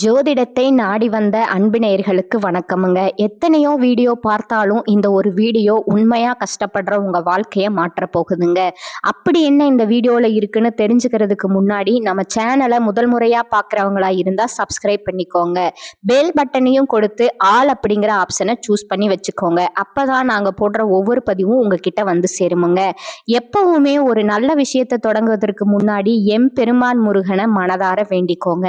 ஜோதிடத்தை நாடி வந்த அன்பு நேயர்களுக்கு வணக்கமுங்க. எத்தனையோ வீடியோ பார்த்தாலும் இந்த ஒரு வீடியோ உண்மையாக கஷ்டப்படுற உங்கள் வாழ்க்கையை மாற்ற போகுதுங்க. அப்படி என்ன இந்த வீடியோவில் இருக்குன்னு தெரிஞ்சுக்கிறதுக்கு முன்னாடி நம்ம சேனலை முதல் முறையாக பார்க்குறவங்களா இருந்தால் சப்ஸ்கிரைப் பண்ணிக்கோங்க. பெல் பட்டனையும் கொடுத்து ஆல் அப்படிங்கிற ஆப்ஷனை சூஸ் பண்ணி வச்சுக்கோங்க. அப்போ தான் நாங்கள் போடுற ஒவ்வொரு பதிவும் உங்ககிட்ட வந்து சேருமுங்க. எப்பவுமே ஒரு நல்ல விஷயத்தை தொடங்குவதற்கு முன்னாடி எம் பெருமான் முருகனை மனதார வேண்டிக்கோங்க.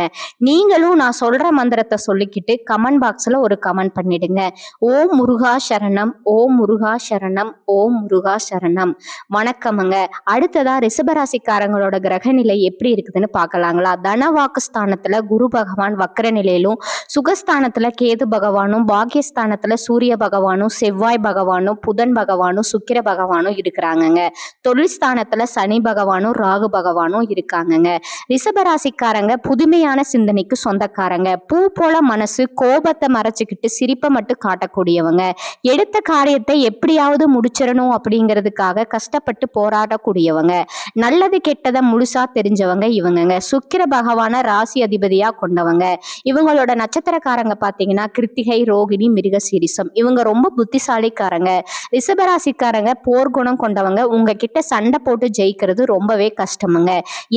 நீங்களும் நான் சொல்ற மந்திரத்தை சொல்லிக்கிட்டு கமெண்ட் பாக்ஸ்ல ஒரு கமெண்ட் பண்ணிடுங்க. ஓம் முருகா சரணம் ஓம் முருகா சரணம் ஓம் முருகா சரணம். வணக்கமுங்க. அடுத்ததா ரிஷபராசிக்காரங்களோட கிரக நிலை எப்படி இருக்குதுன்னு பார்க்கலாங்களா? தனவாக்கு ஸ்தானத்துல குரு பகவான் வக்கர நிலையிலும் சுகஸ்தானத்துல கேது பகவானும் பாக்கியஸ்தானத்துல சூரிய பகவானும் செவ்வாய் பகவானும் புதன் பகவானும் சுக்கிர பகவானும் இருக்கிறாங்கங்க. தொழில் ஸ்தானத்துல சனி பகவானும் ராகு பகவானும் இருக்காங்கங்க. ரிஷபராசிக்காரங்க புதுமையான சிந்தனைக்கு சொந்தக்காரங்க பூ போல மனசு கோபத்தை மறைச்சுக்கிட்டு சிரிப்பை மட்டும் காட்டக்கூடியவங்க. எடுத்த காரியத்தை எப்படியாவது முடிச்சிடணும் அப்படிங்கிறதுக்காக கஷ்டப்பட்டு போராடக்கூடியவங்க. நல்லது கெட்டதை முழுசா தெரிஞ்சவங்க இவங்கங்க. சுக்கிர பகவான ராசி அதிபதியா கொண்டவங்க. இவங்களோட நட்சத்திரக்காரங்க பார்த்தீங்கன்னா கிருத்திகை ரோகிணி மிருகசீரிசம். இவங்க ரொம்ப புத்திசாலிக்காரங்க. ரிஷபராசிக்காரங்க போர்க்குணம் கொண்டவங்க. உங்ககிட்ட சண்டை போட்டு ஜெயிக்கிறது ரொம்பவே கஷ்டமுங்க.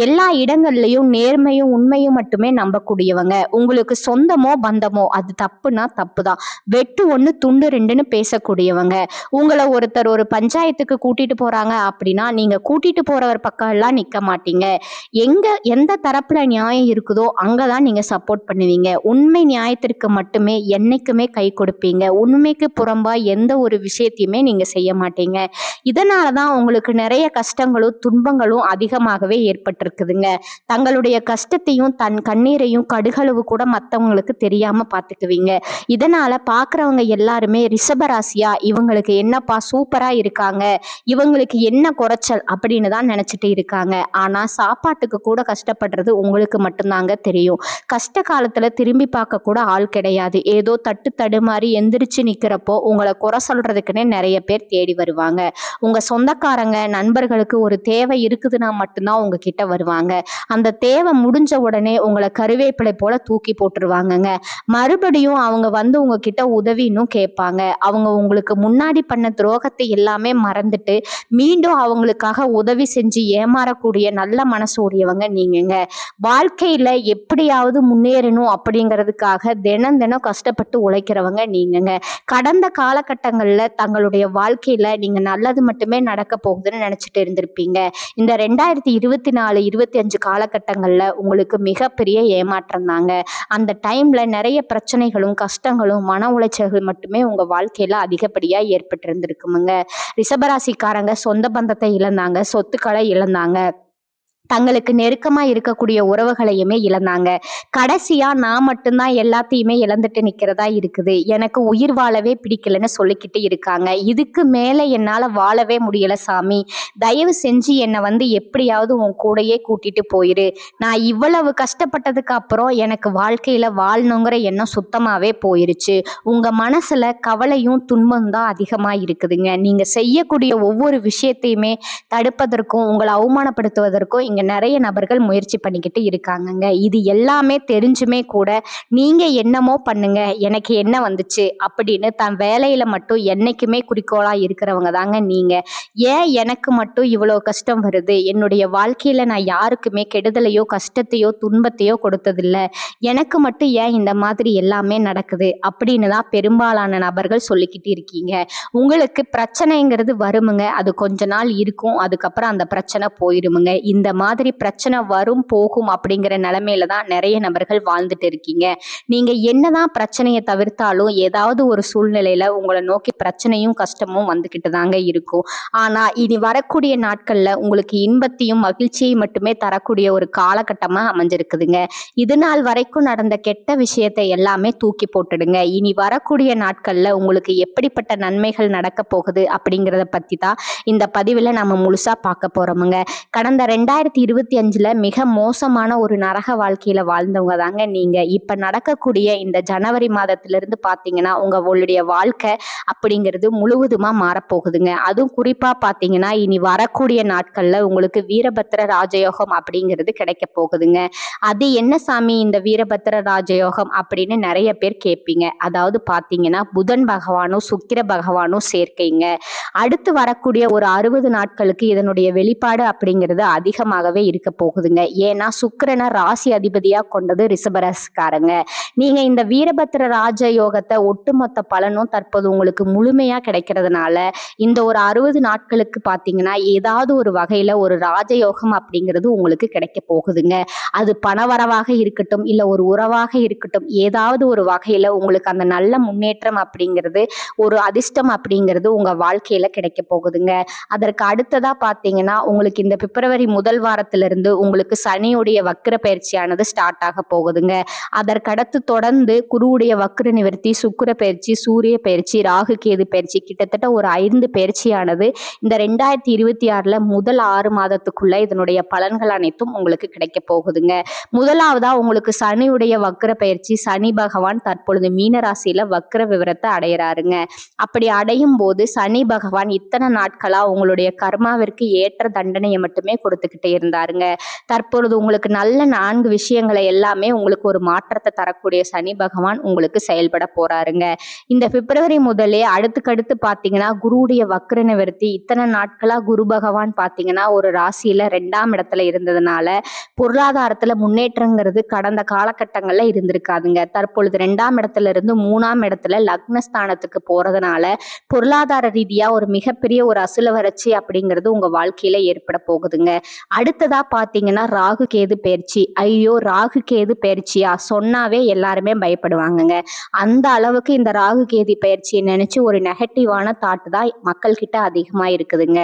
எல்லா இடங்கள்லயும் நேர்மையும் உண்மையும் மட்டுமே நம்பக்கூடியவங்க. உங்களுக்கு சொந்தமோ பந்தமோ அது தப்புனா தப்பு தான் வெட்டு ஒன்று துண்டு ரெண்டுன்னு பேசக்கூடியவங்க. உங்களை ஒருத்தர் ஒரு பஞ்சாயத்துக்கு கூட்டிட்டு போறாங்க அப்படின்னா நீங்க கூட்டிட்டு போறவர் பக்கம் எல்லாம் நிக்க மாட்டீங்க. எங்க எந்த தரப்புல நியாயம் இருக்குதோ அங்கதான் நீங்க சப்போர்ட் பண்ணுவீங்க. உண்மை நியாயத்திற்கு மட்டுமே என்னைக்குமே கை கொடுப்பீங்க. உண்மைக்கு புறம்பா எந்த ஒரு விஷயத்தையுமே நீங்க செய்ய மாட்டீங்க. இதனால தான் உங்களுக்கு நிறைய கஷ்டங்களும் துன்பங்களும் அதிகமாகவே ஏற்பட்டிருக்குதுங்க. தங்களுடைய கஷ்டத்தையும் தன் கண்ணீரையும் கடுகளவு கூட மற்றவங்களுக்கு தெரியாம பார்த்துக்குவீங்க இதனால பார்க்குறவங்க எல்லாருமே ரிஷபராசியா இவங்களுக்கு என்னப்பா சூப்பரா இருக்காங்க இவங்களுக்கு என்ன குறைச்சல் அப்படின்னு தான் நினைச்சிட்டு இருக்காங்க. ஆனா சாப்பாட்டுக்கு கூட கஷ்டப்படுறது உங்களுக்கு மட்டும்தாங்க தெரியும். கஷ்ட காலத்துல திரும்பி பார்க்க கூட ஆள் கிடையாது. ஏதோ தட்டு தடுமாறி எந்திரிச்சு நிக்கிறப்போ உங்களை குறை சொல்றதுக்குன்னே நிறைய பேர் தேடி வருவாங்க. உங்க சொந்தக்காரங்க நண்பர்களுக்கு ஒரு தேவை இருக்குதுன்னா மட்டும்தான் உங்ககிட்ட வருவாங்க. அந்த தேவை முடிஞ்ச உடனே உங்களை கருவேப்பிலை போல தூக்கி தூக்கி போட்டுருவாங்கங்க. மறுபடியும் அவங்க வந்து உங்ககிட்ட உதவின்னும் கேட்பாங்க. அவங்க உங்களுக்கு முன்னாடி பண்ண துரோகத்தை எல்லாமே மறந்துட்டு மீண்டும் அவங்களுக்காக உதவி செஞ்சு ஏமாறக்கூடிய நல்ல மனசு உடையவங்க நீங்கங்க. வாழ்க்கையில எப்படியாவது முன்னேறணும் அப்படிங்கிறதுக்காக தினம் தினம் கஷ்டப்பட்டு உழைக்கிறவங்க நீங்கங்க. கடந்த காலகட்டங்கள்ல தங்களுடைய வாழ்க்கையில நீங்க நல்லது மட்டுமே நடக்க போகுதுன்னு நினைச்சிட்டு இருந்திருப்பீங்க. இந்த ரெண்டாயிரத்தி இருபத்தி நாலு இருபத்தி அஞ்சு காலகட்டங்கள்ல உங்களுக்கு மிகப்பெரிய ஏமாற்றம் தாங்க. அந்த டைம்ல நிறைய பிரச்சனைகளும் கஷ்டங்களும் மன உளைச்சல்கள் மட்டுமே உங்க வாழ்க்கையில அதிகப்படியா ஏற்பட்டு இருந்திருக்குமுங்க ரிஷபராசிக்காரங்க சொந்த பந்தத்தை இழந்தாங்க சொத்துக்களை இழந்தாங்க. தங்களுக்கு நெருக்கமா இருக்கக்கூடிய உறவுகளையுமே இழந்தாங்க. கடைசியா நான் மட்டும்தான் எல்லாத்தையுமே இழந்துட்டு நிக்கிறதா இருக்குது. எனக்கு உயிர் வாழவே பிடிக்கலன்னு சொல்லிக்கிட்டு இருக்காங்க. இதுக்கு மேல என்னால வாழவே முடியல சாமி. தயவு செஞ்சு என்னை வந்து எப்படியாவது உன் கூடயே கூட்டிட்டு போயிரு. நான் இவ்வளவு கஷ்டப்பட்டதுக்கு அப்புறம் எனக்கு வாழ்க்கையில வாழணுங்கிற எண்ணம் சுத்தமாவே போயிருச்சு. உங்க மனசுல கவலையும் துன்பம் தான் அதிகமா இருக்குதுங்க. நீங்க செய்யக்கூடிய ஒவ்வொரு விஷயத்தையுமே தடுப்பதற்கும் உங்களை அவமானப்படுத்துவதற்கும் இங்கே நிறைய நபர்கள் முயற்சி பண்ணிக்கிட்டு இருக்காங்கங்க. இது எல்லாமே தெரிஞ்சுமே கூட நீங்கள் என்னமோ பண்ணுங்க எனக்கு என்ன வந்துச்சு அப்படின்னு தன் வேலையில் மட்டும் என்றைக்குமே குறிக்கோளாக இருக்கிறவங்க தாங்க நீங்கள் ஏன் எனக்கு மட்டும் இவ்வளோ கஷ்டம் வருது? என்னுடைய வாழ்க்கையில் நான் யாருக்குமே கெடுதலையோ கஷ்டத்தையோ துன்பத்தையோ கொடுத்ததில்ல. எனக்கு மட்டும் ஏன் இந்த மாதிரி எல்லாமே நடக்குது அப்படின்னு தான் பெரும்பாலான நபர்கள் சொல்லிக்கிட்டு இருக்கீங்க. உங்களுக்கு பிரச்சனைங்கிறது வருமுங்க. அது கொஞ்ச நாள் இருக்கும். அதுக்கப்புறம் அந்த பிரச்சனை போயிருமுங்க. இந்த மாதிரி மாதிரி பிரச்சனை வரும் போகும் அப்படிங்கிற நிலைமையில தான் நிறைய நபர்கள் வாழ்ந்துட்டு இருக்கீங்க. நீங்க என்னதான் பிரச்சனையை தவிர்த்தாலும் ஏதாவது ஒரு சூழ்நிலையில உங்களை நோக்கி பிரச்சனையும் கஷ்டமும் வந்துகிட்டு தாங்க இருக்கும். ஆனா இனி வரக்கூடிய நாட்கள்ல உங்களுக்கு இன்பத்தையும் மகிழ்ச்சியையும் மட்டுமே தரக்கூடிய ஒரு காலகட்டமா அமைஞ்சிருக்குதுங்க. இது நாள் வரைக்கும் நடந்த கெட்ட விஷயத்தை எல்லாமே தூக்கி போட்டுடுங்க. இனி வரக்கூடிய நாட்கள்ல உங்களுக்கு எப்படிப்பட்ட நன்மைகள் நடக்க போகுது அப்படிங்கிறத பத்தி தான் இந்த பதிவில் நம்ம முழுசா பார்க்க போறோமுங்க. கடந்த ரெண்டாயிரத்தி ரெண்டாயிரத்தி இருபத்தி அஞ்சில் மிக மோசமான ஒரு நரக வாழ்க்கையில் வாழ்ந்தவங்க தாங்க நீங்கள் இப்போ நடக்கக்கூடிய இந்த ஜனவரி மாதத்திலிருந்து பார்த்தீங்கன்னா உங்களுடைய வாழ்க்கை அப்படிங்கிறது முழுவதுமாக மாறப்போகுதுங்க. அதுவும் குறிப்பாக பார்த்தீங்கன்னா இனி வரக்கூடிய நாட்களில் உங்களுக்கு வீரபத்திர ராஜயோகம் அப்படிங்கிறது கிடைக்க போகுதுங்க. அது என்ன சாமி இந்த வீரபத்திர ராஜயோகம் அப்படின்னு நிறைய பேர் கேட்பீங்க. அதாவது பார்த்தீங்கன்னா புதன் பகவானும் சுக்கிர பகவானும் சேர்க்கைங்க. அடுத்து வரக்கூடிய ஒரு அறுபது நாட்களுக்கு இதனுடைய வெளிப்பாடு அப்படிங்கிறது அதிகமாக அதிகமாகவே இருக்க போகுதுங்க. ஏன்னா சுக்கரனை ராசி அதிபதியா கொண்டது ரிஷபராசிக்காரங்க. நீங்க இந்த வீரபத்ர ராஜ யோகத்தை ஒட்டுமொத்த பலனும் தற்போது உங்களுக்கு முழுமையா கிடைக்கிறதுனால இந்த ஒரு அறுபது நாட்களுக்கு பார்த்தீங்கன்னா ஏதாவது ஒரு வகையில ஒரு ராஜயோகம் அப்படிங்கிறது உங்களுக்கு கிடைக்க போகுதுங்க. அது பணவரவாக இருக்கட்டும் இல்ல ஒரு உறவாக இருக்கட்டும் ஏதாவது ஒரு வகையில உங்களுக்கு அந்த நல்ல முன்னேற்றம் அப்படிங்கிறது ஒரு அதிர்ஷ்டம் அப்படிங்கிறது உங்க வாழ்க்கையில கிடைக்க போகுதுங்க. அதற்கு அடுத்ததா பார்த்தீங்கன்னா உங்களுக்கு இந்த பிப்ரவரி முதல் வாரத்திலிருந்து உங்களுக்கு சனியுடைய வக்கர பயிற்சியானது ஸ்டார்ட் ஆக போகுதுங்க. அதற்கடுத்து தொடர்ந்து குருவுடைய வக்கர நிவர்த்தி சுக்கர பயிற்சி சூரிய பயிற்சி ராகு கேது பயிற்சி கிட்டத்தட்ட ஒரு ஐந்து பயிற்சியானது இந்த ரெண்டாயிரத்தி இருபத்தி ஆறுல முதல் ஆறு மாதத்துக்குள்ள இதனுடைய பலன்கள் அனைத்தும் உங்களுக்கு கிடைக்க போகுதுங்க. முதலாவதா உங்களுக்கு சனியுடைய வக்கர பயிற்சி சனி பகவான் தற்பொழுது மீன ராசியில விவரத்தை அடையிறாருங்க. அப்படி அடையும் போது சனி பகவான் இத்தனை நாட்களா உங்களுடைய கர்மாவிற்கு ஏற்ற தண்டனையை மட்டுமே கொடுத்துக்கிட்டே இருந்தாருங்க. தற்பொழுது உங்களுக்கு நல்ல நான்கு விஷயங்களை எல்லாமே உங்களுக்கு ஒரு மாற்றத்தை தரக்கூடிய சனி பகவான் உங்களுக்கு செயல்பட போறாருங்க. இந்த பிப்ரவரி முதலே அடுத்துக்கடுத்து பார்த்தீங்கன்னா குருவுடைய வக்ர நிவர்த்தி. இத்தனை நாட்களா குரு பகவான் பார்த்தீங்கன்னா ஒரு ராசியில ரெண்டாம் இடத்துல இருந்ததுனால பொருளாதாரத்துல முன்னேற்றங்கிறது கடந்த காலகட்டங்கள்ல இருந்திருக்காதுங்க. தற்பொழுது ரெண்டாம் இடத்துல இருந்து மூணாம் இடத்துல லக்னஸ்தானத்துக்கு போறதுனால பொருளாதார ரீதியா ஒரு மிகப்பெரிய ஒரு அசுல வறட்சி அப்படிங்கிறது உங்க வாழ்க்கையில ஏற்பட போகுதுங்க. அடுத்ததா பாத்தீங்கன்னா ராகு கேது பயிற்சி. ஐயோ ராகு கேது பயிற்சியா? சொன்னாவே எல்லாருமே பயப்படுவாங்கங்க. அந்த அளவுக்கு இந்த ராகு கேது பயிற்சியை நினைச்சு ஒரு நெகட்டிவான தாட் தான் மக்கள் கிட்ட அதிகமா இருக்குதுங்க.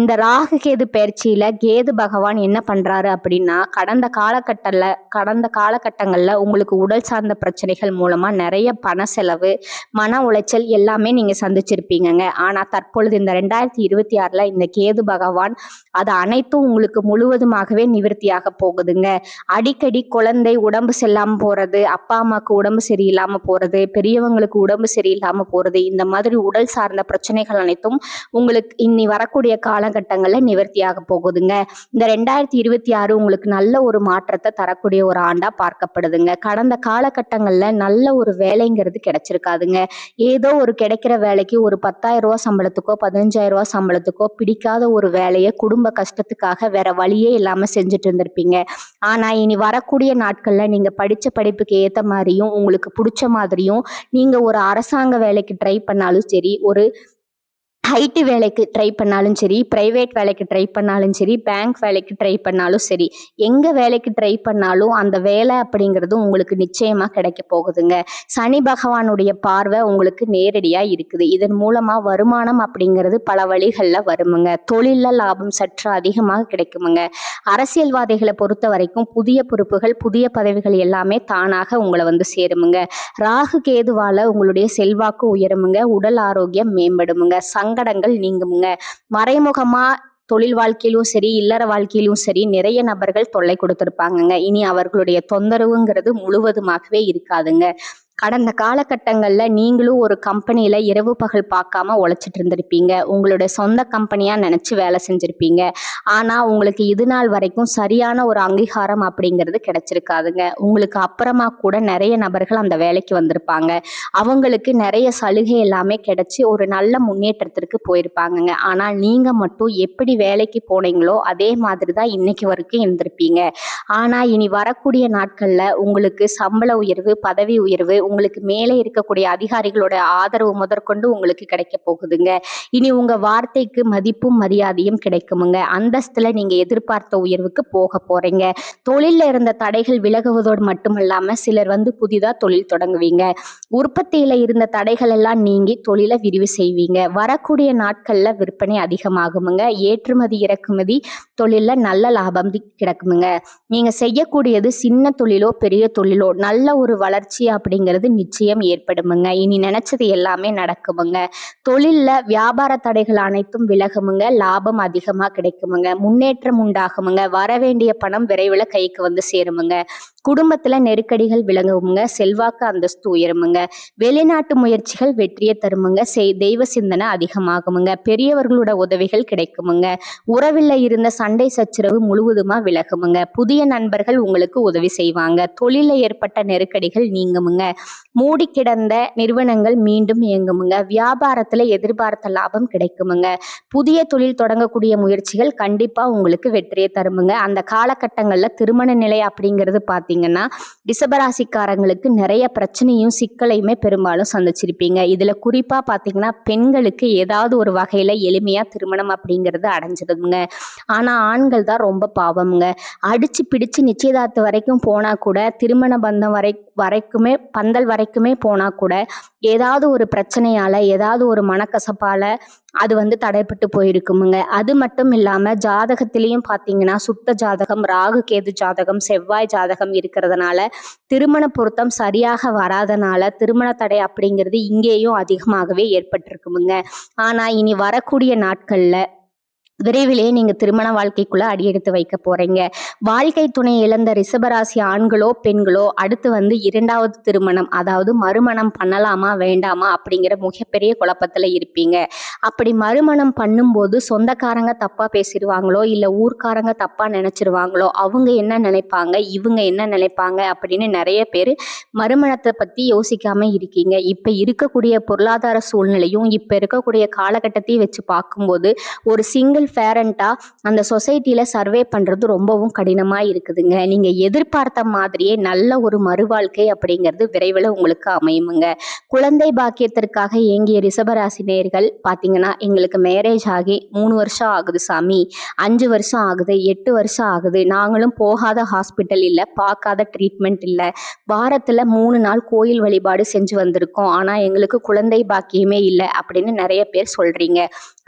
இந்த ராகு கேது பயிற்சியில கேது பகவான் என்ன பண்றாரு அப்படின்னா கடந்த காலகட்டத்தில் கடந்த காலகட்டங்கள்ல உங்களுக்கு உடல் சார்ந்த பிரச்சனைகள் மூலமா நிறைய பண செலவு மன உளைச்சல் எல்லாமே நீங்க சந்திச்சிருப்பீங்கங்க. ஆனா தற்பொழுது இந்த ரெண்டாயிரத்தி இருபத்தி ஆறுல இந்த கேது பகவான் அது அனைத்தும் உங்களுக்கு முழுவதுமாகவே நிவர்த்தியாக போகுதுங்க. அடிக்கடி குழந்தை உடம்பு செல்லாமல் போறது அப்பா அம்மாவுக்கு உடம்பு சரியில்லாமல் போறது பெரியவங்களுக்கு உடம்பு சரியில்லாமல் போறது இந்த மாதிரி உடல் சார்ந்த பிரச்சனைகள் அனைத்தும் உங்களுக்கு இன்னி வரக்கூடிய காலகட்டங்களில் நிவர்த்தியாக போகுதுங்க. இந்த ரெண்டாயிரத்தி இருபத்தி ஆறு உங்களுக்கு நல்ல ஒரு மாற்றத்தை தரக்கூடிய ஒரு ஆண்டா பார்க்கப்படுதுங்க. கடந்த காலகட்டங்களில் நல்ல ஒரு வேலைங்கிறது கிடைச்சிருக்காதுங்க. ஏதோ ஒரு கிடைக்கிற வேலைக்கு ஒரு பத்தாயிரம் ரூபா சம்பளத்துக்கோ பதினஞ்சாயிரம் ரூபாய் சம்பளத்துக்கோ பிடிக்காத ஒரு வேலையை குடும்ப கஷ்டத்துக்காக வேற வழியே இல்லாம செஞ்சுட்டு இருந்திருப்பீங்க. ஆனா இனி வரக்கூடிய நாட்கள்ல நீங்க படிச்ச படிப்புக்கு ஏத்த மாதிரியும் உங்களுக்கு பிடிச்ச மாதிரியும் நீங்க ஒரு அரசாங்க வேலைக்கு ட்ரை பண்ணாலும் சரி ஒரு ஐடி வேலைக்கு ட்ரை பண்ணாலும் சரி ப்ரைவேட் வேலைக்கு ட்ரை பண்ணாலும் சரி பேங்க் வேலைக்கு ட்ரை பண்ணாலும் சரி எங்கே வேலைக்கு ட்ரை பண்ணாலும் அந்த வேலை அப்படிங்கிறது உங்களுக்கு நிச்சயமாக கிடைக்க போகுதுங்க. சனி பகவானுடைய பார்வை உங்களுக்கு நேரடியாக இருக்குது. இதன் மூலமாக வருமானம் அப்படிங்கிறது பல வழிகளில் வருமுங்க. தொழிலில் லாபம் சற்று அதிகமாக கிடைக்குமுங்க. அரசியல்வாதிகளை பொறுத்த வரைக்கும் புதிய பொறுப்புகள் புதிய பதவிகள் எல்லாமே தானாக உங்களை வந்து சேருமுங்க. ராகு கேதுவால் உங்களுடைய செல்வாக்கு உயருமுங்க. உடல் ஆரோக்கியம் மேம்படுமுங்க. சங்கடங்கள் நீங்குமுங்க. மறைமுகமா தொழில் வாழ்க்கையிலும் சரி இல்லற வாழ்க்கையிலும் சரி நிறைய நபர்கள் தொல்லை கொடுத்துருப்பாங்கங்க. இனி அவர்களுடைய தொந்தரவுங்கிறது முழுவதுமாகவே இருக்காதுங்க. கடந்த காலகட்டங்களில் நீங்களும் ஒரு கம்பெனியில் இரவு பகல் பார்க்காம உழைச்சிட்டு இருந்திருப்பீங்க. உங்களுடைய சொந்த கம்பெனியாக நினச்சி வேலை செஞ்சுருப்பீங்க. ஆனால் உங்களுக்கு இது நாள் வரைக்கும் சரியான ஒரு அங்கீகாரம் அப்படிங்கிறது கிடைச்சிருக்காதுங்க. உங்களுக்கு அப்புறமா கூட நிறைய நபர்கள் அந்த வேலைக்கு வந்திருப்பாங்க. அவங்களுக்கு நிறைய சலுகை எல்லாமே கிடைச்சி ஒரு நல்ல முன்னேற்றத்திற்கு போயிருப்பாங்கங்க. ஆனால் நீங்கள் மட்டும் எப்படி வேலைக்கு போனீங்களோ அதே மாதிரி தான் இன்னைக்கு வரைக்கும் இருந்திருப்பீங்க. ஆனால் இனி வரக்கூடிய நாட்களில் உங்களுக்கு சம்பள உயர்வு பதவி உயர்வு உங்களுக்கு மேலே இருக்கக்கூடிய அதிகாரிகளோட ஆதரவு முதற்கொண்டு உங்களுக்கு கிடைக்க போகுதுங்க. இனி உங்க வார்த்தைக்கு மதிப்பும் மரியாதையும் கிடைக்குமுங்க. அந்தஸ்துல நீங்க எதிர்பார்த்த உயர்வுக்கு போக போறீங்க. தொழில இருந்த தடைகள் விலகுவதோடு மட்டுமல்லாம சிலர் வந்து புதிதா தொழில் தொடங்குவீங்க. உற்பத்தியில இருந்த தடைகள் எல்லாம் நீங்கி தொழிலை விரிவு செய்வீங்க. வரக்கூடிய நாட்கள்ல விற்பனை அதிகமாகுமுங்க. ஏற்றுமதி இறக்குமதி தொழில்ல நல்ல லாபம் கிடக்குமுங்க கிடைக்குமுங்க. நீங்க செய்யக்கூடியது சின்ன தொழிலோ பெரிய தொழிலோ நல்ல ஒரு வளர்ச்சி அப்படிங்கிறது அப்படிங்கிறது நிச்சயம் ஏற்படுமுங்க. இனி நினைச்சது எல்லாமே நடக்குமுங்க. தொழில்ல வியாபார தடைகள் அனைத்தும் விலகுமுங்க. லாபம் அதிகமாக கிடைக்குமுங்க. முன்னேற்றம் உண்டாகுமுங்க. வர வேண்டிய பணம் விரைவில் கைக்கு வந்து சேருமுங்க. குடும்பத்துல நெருக்கடிகள் விலகுமுங்க. செல்வாக்கு அந்தஸ்து உயருமுங்க. வெளிநாட்டு முயற்சிகள் வெற்றியை தருமுங்க. செய் தெய்வ சிந்தனை அதிகமாகுமுங்க. பெரியவர்களோட உதவிகள் கிடைக்குமுங்க. உறவில் இருந்த சண்டை சச்சரவு முழுவதுமா விலகுமுங்க. புதிய நண்பர்கள் உங்களுக்கு உதவி செய்வாங்க. தொழில ஏற்பட்ட நெருக்கடிகள் நீங்குமுங்க. மூடி கிடந்த நிறுவனங்கள் மீண்டும் இயங்குமுங்க. வியாபாரத்துல எதிர்பார்த்த லாபம் கிடைக்குமுங்க. புதிய தொழில் தொடங்கக்கூடிய முயற்சிகள் கண்டிப்பா உங்களுக்கு வெற்றியை தருமுங்க. அந்த காலகட்டங்கள்ல திருமண நிலை அப்படிங்கிறது பார்த்தீங்கன்னா ரிஷபராசிக்காரங்களுக்கு நிறைய பிரச்சனையும் சிக்கலையுமே பெரும்பாலும் சந்திச்சிருப்பீங்க. இதுல குறிப்பா பார்த்தீங்கன்னா பெண்களுக்கு ஏதாவது ஒரு வகையில எளிமையா திருமணம் அப்படிங்கிறது அடைஞ்சிடுதுங்க ஆனா ஆண்கள் தான் ரொம்ப பாவம்ங்க. அடிச்சு பிடிச்சு நிச்சயதார்த்த வரைக்கும் போனா கூட திருமண பந்தம் வரை வரைக்குமே பந்தல் வரைக்குமே போனா கூட ஏதாவது ஒரு பிரச்சனையால ஏதாவது ஒரு மனக்கசப்பால அது வந்து தடைப்பட்டு போயிருக்குமுங்க. அது மட்டும் இல்லாம ஜாதகத்திலையும் பார்த்தீங்கன்னா சுத்த ஜாதகம் ராகு கேது ஜாதகம் செவ்வாய் ஜாதகம் இருக்கிறதுனால திருமண பொருத்தம் சரியாக வராதனால திருமண தடை அப்படிங்கிறது இங்கேயும் அதிகமாகவே ஏற்பட்டிருக்குமுங்க. ஆனா இனி வரக்கூடிய நாட்கள்ல விரைவிலேயே நீங்க திருமண வாழ்க்கைக்குள்ள அடியெடுத்து வைக்க போறீங்க. வாழ்க்கை துணை இழந்த ரிஷபராசி ஆண்களோ பெண்களோ அடுத்து வந்து இரண்டாவது திருமணம் அதாவது மறுமணம் பண்ணலாமா வேண்டாமா அப்படிங்கிற மிகப்பெரிய குழப்பத்துல இருப்பீங்க. அப்படி மறுமணம் பண்ணும்போது சொந்தக்காரங்க தப்பா பேசிடுவாங்களோ இல்ல ஊர்க்காரங்க தப்பா நினைச்சிருவாங்களோ அவங்க என்ன நினைப்பாங்க இவங்க என்ன நினைப்பாங்க அப்படின்னு நிறைய பேர் மறுமணத்தை பத்தி யோசிக்காம இருக்கீங்க. இப்ப இருக்கக்கூடிய பொருளாதார சூழ்நிலையும் இப்ப இருக்கக்கூடிய காலகட்டத்தையும் வச்சு பார்க்கும்போது ஒரு சிங்கிள் பேரண்ட்டாக அந்த சொசைட்டியில் சர்வே பண்ணுறது ரொம்பவும் கடினமாக இருக்குதுங்க. நீங்கள் எதிர்பார்த்த மாதிரியே நல்ல ஒரு மறுவாழ்க்கை அப்படிங்கிறது விரைவில் உங்களுக்கு அமையுமுங்க. குழந்தை பாக்கியத்திற்காக இயங்கிய ரிஷபராசி நேர்கள் பார்த்தீங்கன்னா எங்களுக்கு மேரேஜ் ஆகி மூணு வருஷம் ஆகுது சாமி. அஞ்சு வருஷம் ஆகுது எட்டு வருஷம் ஆகுது. நாங்களும் போகாத ஹாஸ்பிட்டல் இல்லை பார்க்காத ட்ரீட்மெண்ட் இல்லை. வாரத்தில் மூணு நாள் கோயில் வழிபாடு செஞ்சு வந்திருக்கோம். ஆனால் எங்களுக்கு குழந்தை பாக்கியமே இல்லை அப்படின்னு நிறைய பேர் சொல்கிறீங்க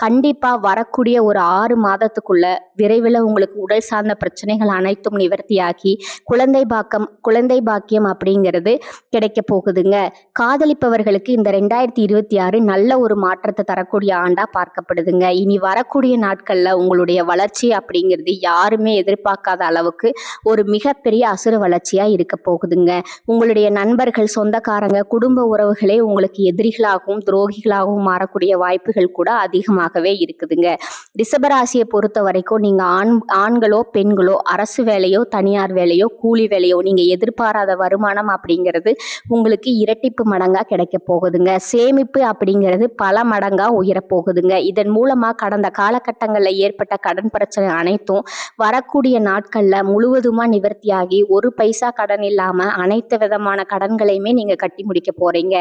கண்டிப்பாக வரக்கூடிய ஒரு ஆறு மாதத்துக்குள்ள விரைவில் உங்களுக்கு உடல் சார்ந்த பிரச்சனைகள் அனைத்தும் நிவர்த்தியாகி குழந்தை பாக்கம் குழந்தை பாக்கியம் அப்படிங்கிறது கிடைக்க போகுதுங்க. காதலிப்பவர்களுக்கு இந்த ரெண்டாயிரத்தி இருபத்தி ஆறு நல்ல ஒரு மாற்றத்தை தரக்கூடிய ஆண்டாக பார்க்கப்படுதுங்க. இனி வரக்கூடிய நாட்களில் உங்களுடைய வளர்ச்சி அப்படிங்கிறது யாருமே எதிர்பார்க்காத அளவுக்கு ஒரு மிகப்பெரிய அசுர வளர்ச்சியாக இருக்க போகுதுங்க. உங்களுடைய நண்பர்கள் சொந்தக்காரங்க குடும்ப உறவுகளே உங்களுக்கு எதிரிகளாகவும் துரோகிகளாகவும் மாறக்கூடிய வாய்ப்புகள் கூட அதிகமாகவே இருக்குதுங்க. ரிஷபராசியை பொறுத்த வரைக்கும் நீங்கள் ஆண் ஆண்களோ பெண்களோ அரசு வேலையோ தனியார் வேலையோ கூலி வேலையோ நீங்கள் எதிர்பாராத வருமானம் அப்படிங்கிறது உங்களுக்கு இரட்டிப்பு மடங்காக கிடைக்க போகுதுங்க. சேமிப்பு அப்படிங்கிறது பல மடங்காக உயரப்போகுதுங்க. இதன் மூலமாக கடந்த காலகட்டங்களில் ஏற்பட்ட கடன் பிரச்சனை அனைத்தும் வரக்கூடிய நாட்களில் முழுவதுமாக நிவர்த்தியாகி ஒரு பைசா கடன் இல்லாமல் அனைத்து விதமான கடன்களையுமே நீங்கள் கட்டி முடிக்க போகிறீங்க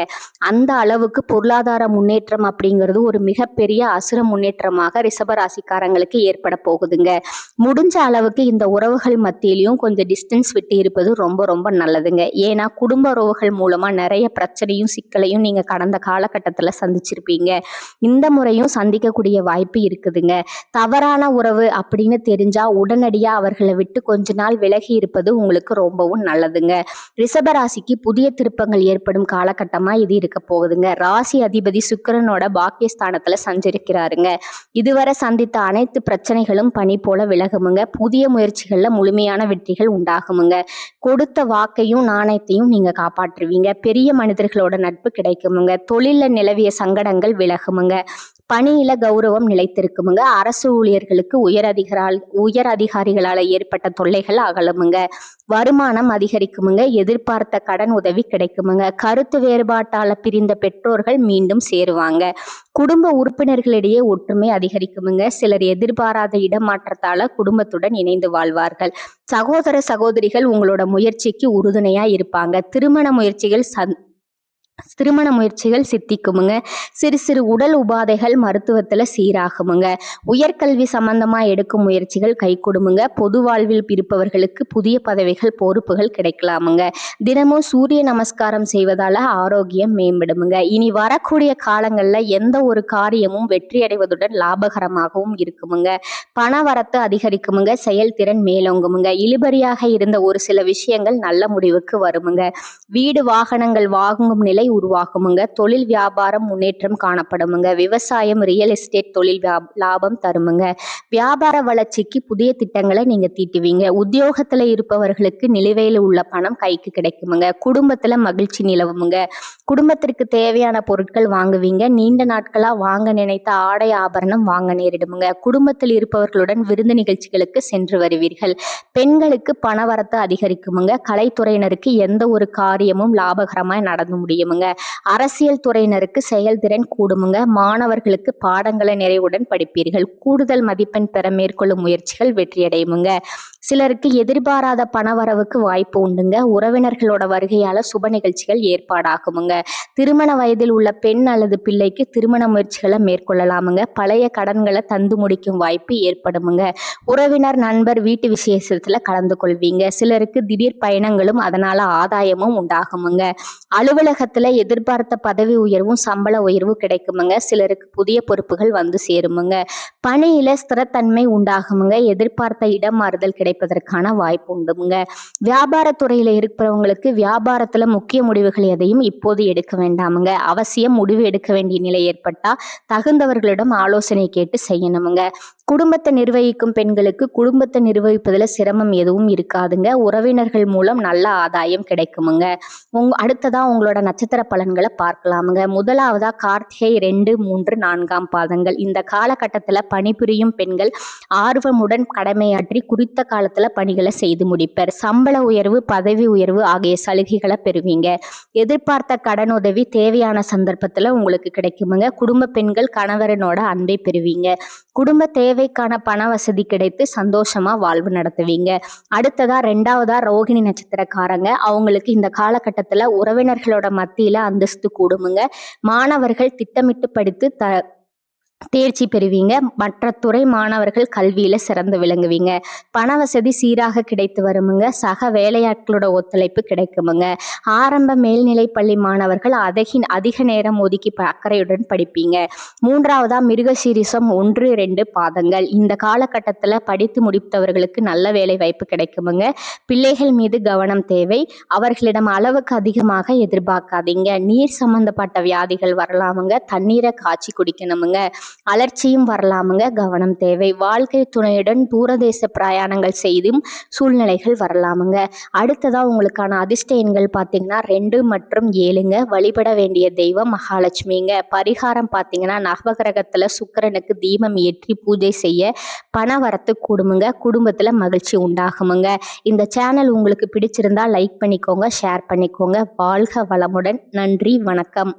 அந்த அளவுக்கு பொருளாதார முன்னேற்றம் அப்படிங்கிறது ஒரு மிகப்பெரிய அவசர முன்னேற்றமாக ரிஷபராசிக்காரங்களுக்கு ஏற்பட போகுதுங்க. முடிஞ்ச அளவுக்கு இந்த உறவுகள் மத்தியிலையும் கொஞ்சம் டிஸ்டன்ஸ் விட்டு இருப்பது ரொம்ப ரொம்ப நல்லதுங்க. ஏன்னா குடும்ப உறவுகள் மூலமாக நிறைய பிரச்சனையும் சிக்கலையும் நீங்கள் கடந்த காலகட்டத்தில் சந்திச்சிருப்பீங்க. இந்த முறையும் சந்திக்கக்கூடிய வாய்ப்பு இருக்குதுங்க. தவறான உறவு அப்படின்னு தெரிஞ்சா உடனடியாக அவர்களை விட்டு கொஞ்ச நாள் விலகி இருப்பது உங்களுக்கு ரொம்பவும் நல்லதுங்க. ரிஷபராசிக்கு புதிய திருப்பங்கள் ஏற்படும் காலகட்டமாக இது இருக்க போகுதுங்க. ராசி அதிபதி சுக்கிரனோட பாக்கியஸ்தானத்தில் சஞ்சரிக்கிறாருங்க இதுவரை சந்தித்த அனைத்து பிரச்சனைகளும் பணி போல விலகுமுங்க. புதிய முயற்சிகள்ல முழுமையான வெற்றிகள் உண்டாகுமுங்க. கொடுத்த வாக்கையும் நாணயத்தையும் நீங்க காப்பாற்றுவீங்க. பெரிய மனிதர்களோட நட்பு கிடைக்குமுங்க. தொழில நிலவிய சங்கடங்கள் விலகுமுங்க. பணியில கௌரவம் நிலைத்திருக்குமுங்க. அரசு ஊழியர்களுக்கு உயர் அதிகாரால் உயர் அதிகாரிகளால் ஏற்பட்ட தொல்லைகள் அகலுமுங்க. வருமானம் அதிகரிக்குமுங்க. எதிர்பார்த்த கடன் உதவி கிடைக்குமுங்க. கருத்து வேறுபாட்டால பிரிந்த பெற்றோர்கள் மீண்டும் சேருவாங்க. குடும்ப உறுப்பினர்களிடையே ஒற்றுமை அதிகரிக்குமுங்க. சிலர் எதிர்பாராத இடமாற்றத்தால குடும்பத்துடன் இணைந்து வாழ்வார்கள். சகோதர சகோதரிகள் உங்களோட முயற்சிக்கு உறுதுணையா இருப்பாங்க. திருமண முயற்சிகள் சந் திருமண முயற்சிகள் சித்திக்குமுங்க. சிறு சிறு உடல் உபாதைகள் மருத்துவத்தில் சீராகுமுங்க. உயர்கல்வி சம்பந்தமாக எடுக்கும் முயற்சிகள் கை கொடுமுங்க. பொது வாழ்வில் இருப்பவர்களுக்கு புதிய பதவிகள் பொறுப்புகள் கிடைக்கலாமுங்க. தினமும் சூரிய நமஸ்காரம் செய்வதால் ஆரோக்கியம் மேம்படுமுங்க. இனி வரக்கூடிய காலங்களில் எந்த ஒரு காரியமும் வெற்றியடைவதுடன் லாபகரமாகவும் இருக்குமுங்க. பண வரத்து அதிகரிக்குமுங்க. செயல்திறன் மேலோங்குமுங்க. இழுபறியாக இருந்த ஒரு சில விஷயங்கள் நல்ல முடிவுக்கு வருமுங்க. வீடு வாகனங்கள் வாங்கும் நிலை உருவாகுமுங்க தொழில் வியாபாரம் முன்னேற்றம் காணப்படுமுங்க. விவசாயம் ரியல் எஸ்டேட் தொழில் லாபம் தருமுங்க. வியாபார வளர்ச்சிக்கு புதிய திட்டங்களை நீங்க தீட்டுவீங்க. உத்தியோகத்துல இருப்பவர்களுக்கு நிலுவையில் உள்ள பணம் கைக்கு கிடைக்குமுங்க. குடும்பத்தில் மகிழ்ச்சி நிலவுமுங்க. குடும்பத்திற்கு தேவையான பொருட்கள் வாங்குவீங்க. நீண்ட நாட்களாக வாங்க நினைத்த ஆடை ஆபரணம் வாங்க நேரிடுமுங்க. குடும்பத்தில் இருப்பவர்களுடன் விருந்து நிகழ்ச்சிகளுக்கு சென்று வருவீர்கள். பெண்களுக்கு பணவரத்து அதிகரிக்குமுங்க. கலைத்துறையினருக்கு எந்த ஒரு காரியமும் லாபகரமாக நடந்து கூடுமுங்க. அரசியல் துறையினருக்கு செயல்திறன் கூடுமுங்க. மாணவர்களுக்கு பாடங்களை நிறைவுடன் படிப்பீர்கள். கூடுதல் மதிப்பெண் பெற மேற்கொள்ளும் முயற்சிகள் வெற்றியடையுமுங்க. சிலருக்கு எதிர்பாராத பணவரவுக்கு வாய்ப்பு உண்டுங்க. உறவினர்களோட வருகையால் சுப நிகழ்ச்சிகள் ஏற்பாடாகுமுங்க. திருமண வயதில் உள்ள பெண் அல்லது பிள்ளைக்கு திருமண முயற்சிகளை மேற்கொள்ளலாமுங்க. பழைய கடன்களை தந்து முடிக்கும் வாய்ப்பு ஏற்படுமுங்க. உறவினர் நண்பர் வீட்டு விசேஷத்தில் கலந்து கொள்வீங்க சிலருக்கு திடீர் பயணங்களும் அதனால் ஆதாயமும் உண்டாகுமுங்க. அலுவலகத்தில் எதிர்பார்த்த பதவி உயர்வும் சம்பள உயர்வும் கிடைக்குமுங்க. சிலருக்கு புதிய பொறுப்புகள் வந்து சேருமுங்க. பணியில் ஸ்திரத்தன்மை உண்டாகுமுங்க. எதிர்பார்த்த இடம் மாறுதல் கிடைப்பதற்கான வாய்ப்பு உண்டுமுங்க. வியாபாரத்துறையில் இருக்கிறவங்களுக்கு வியாபாரத்தில் முக்கிய முடிவுகள் எதையும் இப்போது எடுக்க வேண்டாமுங்க. அவசியம் முடிவு எடுக்க வேண்டிய நிலை ஏற்பட்டால் தகுந்தவர்களிடம் ஆலோசனை கேட்டு செய்யணுமுங்க. குடும்பத்தை நிர்வகிக்கும் பெண்களுக்கு குடும்பத்தை நிர்வகிப்பதில் சிரமம் எதுவும் இருக்காதுங்க. உறவினர்கள் மூலம் நல்ல ஆதாயம் கிடைக்குமுங்க. உங் அடுத்ததாக உங்களோட நட்சத்திர பலன்களை பார்க்கலாமுங்க. முதலாவதாக கார்த்திகை ரெண்டு மூன்று நான்காம் பாதங்கள். இந்த காலகட்டத்தில் பணிபுரியும் பெண்கள் ஆர்வமுடன் கடமையாற்றி குறித்த காலத்தில் பணிகளை செய்து முடிப்பர். சம்பள உயர்வு பதவி உயர்வு ஆகிய சலுகைகளை பெறுவீங்க. எதிர்பார்த்த கடன் உதவி தேவையான சந்தர்ப்பத்தில் உங்களுக்கு கிடைக்குமுங்க. குடும்ப பெண்கள் கணவரனோட அன்பை பெறுவீங்க. குடும்ப தேவைக்கான பண வசதி கிடைத்து சந்தோஷமா வாழ்வு நடத்துவீங்க. அடுத்ததா ரெண்டாவதா ரோகிணி நட்சத்திரக்காரங்க. அவங்களுக்கு இந்த காலகட்டத்தில் உறவினர்களோட மத்திய மத்தியில் அந்தஸ்து கூடுமுங்க. மாணவர்கள் திட்டமிட்டு படித்து த தேர்ச்சி பெறுவீங்க. மற்ற துறை மாணவர்கள் கல்வியில் சிறந்து விளங்குவீங்க. பண வசதி சீராக கிடைத்து வருமுங்க. சக வேலையாட்களோட ஒத்துழைப்பு கிடைக்குமுங்க. ஆரம்ப மேல்நிலை பள்ளி மாணவர்கள் அதிக அதிக நேரம் ஒதுக்கி அக்கறையுடன் படிப்பீங்க. மூன்றாவதாக மிருகசீரிசம் ஒன்று ரெண்டு பாதங்கள். இந்த காலகட்டத்தில் படித்து முடித்தவர்களுக்கு நல்ல வேலை வாய்ப்பு கிடைக்குமுங்க. பிள்ளைகள் மீது கவனம் தேவை. அவர்களிடம் அளவுக்கு அதிகமாக எதிர்பார்க்காதீங்க. நீர் சம்பந்தப்பட்ட வியாதிகள் வரலாமுங்க. தண்ணீரை காய்ச்சி குடிக்கணுமுங்க. அலர்ச்சியும் வரலாமுங்க. கவனம் தேவை. வாழ்க்கை துணையுடன் தூரதேச பிரயாணங்கள் செய்தும் சூழ்நிலைகள் வரலாமுங்க. அடுத்ததாக உங்களுக்கான அதிர்ஷ்ட எண்கள் பார்த்தீங்கன்னா ரெண்டு மற்றும் ஏழுங்க. வழிபட வேண்டிய தெய்வம் மகாலட்சுமிங்க. பரிகாரம் பார்த்தீங்கன்னா நவகிரகத்தில் சுக்கரனுக்கு தீபம் ஏற்றி பூஜை செய்ய பண வரத்து கூடுமுங்க. குடும்பத்தில் மகிழ்ச்சி உண்டாகுமுங்க. இந்த சேனல் உங்களுக்கு பிடிச்சிருந்தா லைக் பண்ணிக்கோங்க ஷேர் பண்ணிக்கோங்க. வாழ்க வளமுடன். நன்றி வணக்கம்.